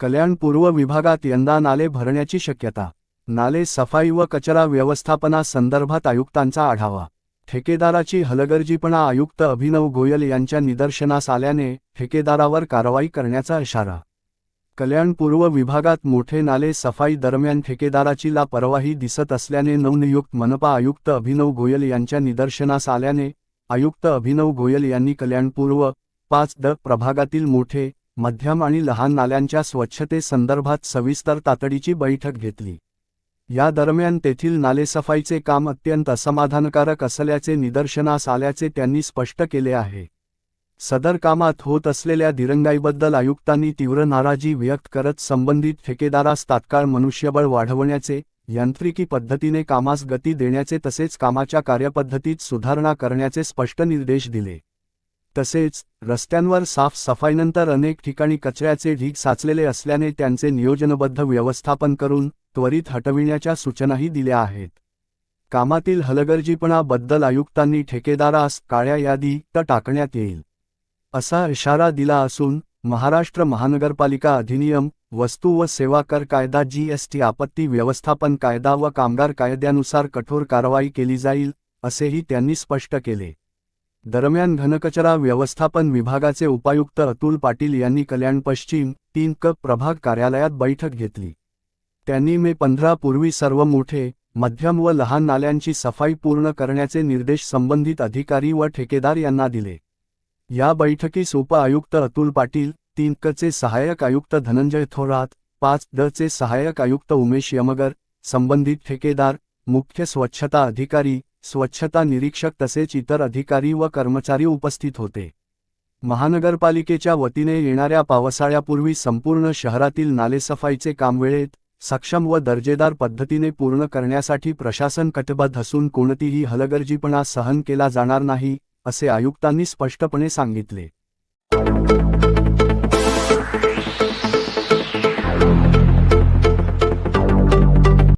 कल्याण पूर्व विभागात यंदा नाले भरण्याची शक्यता. नाले सफाई व कचरा व्यवस्थापना संदर्भात आयुक्तांचा आढावा. ठेकेदाराची हलगर्जीपणा आयुक्त अभिनव गोयल यांच्या निदर्शनास आल्याने ठेकेदारावर कारवाई करण्याचा इशारा. कल्याण पूर्व विभागात मोठे नाले सफाई दरम्यान ठेकेदाराची लापरवाही दिसत असल्याने नवनियुक्त मनपा आयुक्त अभिनव गोयल यांच्या निदर्शनास आल्याने आयुक्त अभिनव गोयल यांनी कल्याणपूर्व पाच द प्रभागातील मोठे मध्यम आणि लहान नाल्यांच्या स्वच्छतेसंदर्भात सविस्तर तातडीची बैठक घेतली. या दरम्यान तेथील नालेसफाईचे काम अत्यंत असमाधानकारक असल्याचे निदर्शनास आल्याचे त्यांनी स्पष्ट केले आहे. सदर कामात होत असलेल्या दिरंगाईबद्दल आयुक्तांनी तीव्र नाराजी व्यक्त करत संबंधित ठेकेदारास तात्काळ मनुष्यबळ वाढवण्याचे यांत्रिकी पद्धतीने कामास गती देण्याचे तसेच कामाच्या कार्यपद्धतीत सुधारणा करण्याचे स्पष्ट निर्देश दिले. तसेच रस्त्यांवर साफसफाईनंतर अनेक ठिकाणी कचऱ्याचे ढीग साचलेले असल्याने त्यांचे नियोजनबद्ध व्यवस्थापन करून त्वरित हटविण्याच्या सूचनाही दिल्या आहेत. कामातील हलगर्जीपणाबद्दल आयुक्तांनी ठेकेदारास काळ्या यादी त टाकण्यात येईल. असा इशारा दिला असून महाराष्ट्र महानगरपालिका अधिनियम वस्तू व सेवा कर कायदा जीएसटी आपत्ती व्यवस्थापन कायदा व कामगार कायद्यानुसार कठोर कारवाई केली जाईल असेही त्यांनी स्पष्ट केले. दरम्यान घनकचरा व्यवस्थापन विभागाचे उपायुक्त अतुल पाटील यांनी कल्याण पश्चिम तीन क प्रभाग कार्यालयात बैठक घेतली. त्यांनी मे पंधरा पूर्वी सर्व मोठे मध्यम व लहान नाल्यांची सफाई पूर्ण करण्याचे निर्देश संबंधित अधिकारी व ठेकेदार यांना दिले. या बैठकीस उपआयुक्त अतुल पाटील तीन कचे सहाय्यक आयुक्त धनंजय थोरात पाच ड चे सहाय्यक आयुक्त उमेश यमगर संबंधित ठेकेदार मुख्य स्वच्छता अधिकारी स्वच्छता निरीक्षक तसेच इतर अधिकारी व कर्मचारी उपस्थित होते. महानगरपालिकेच्या वतीने येणाऱ्या पावसाळ्यापूर्वी संपूर्ण शहरातील नालेसफाईचे काम वेळेत सक्षम व दर्जेदार पद्धतीने पूर्ण करण्यासाठी प्रशासन कटिबद्ध असून कोणतीही हलगर्जीपणा सहन केला जाणार नाही असे आयुक्तांनी स्पष्टपणे सांगितले.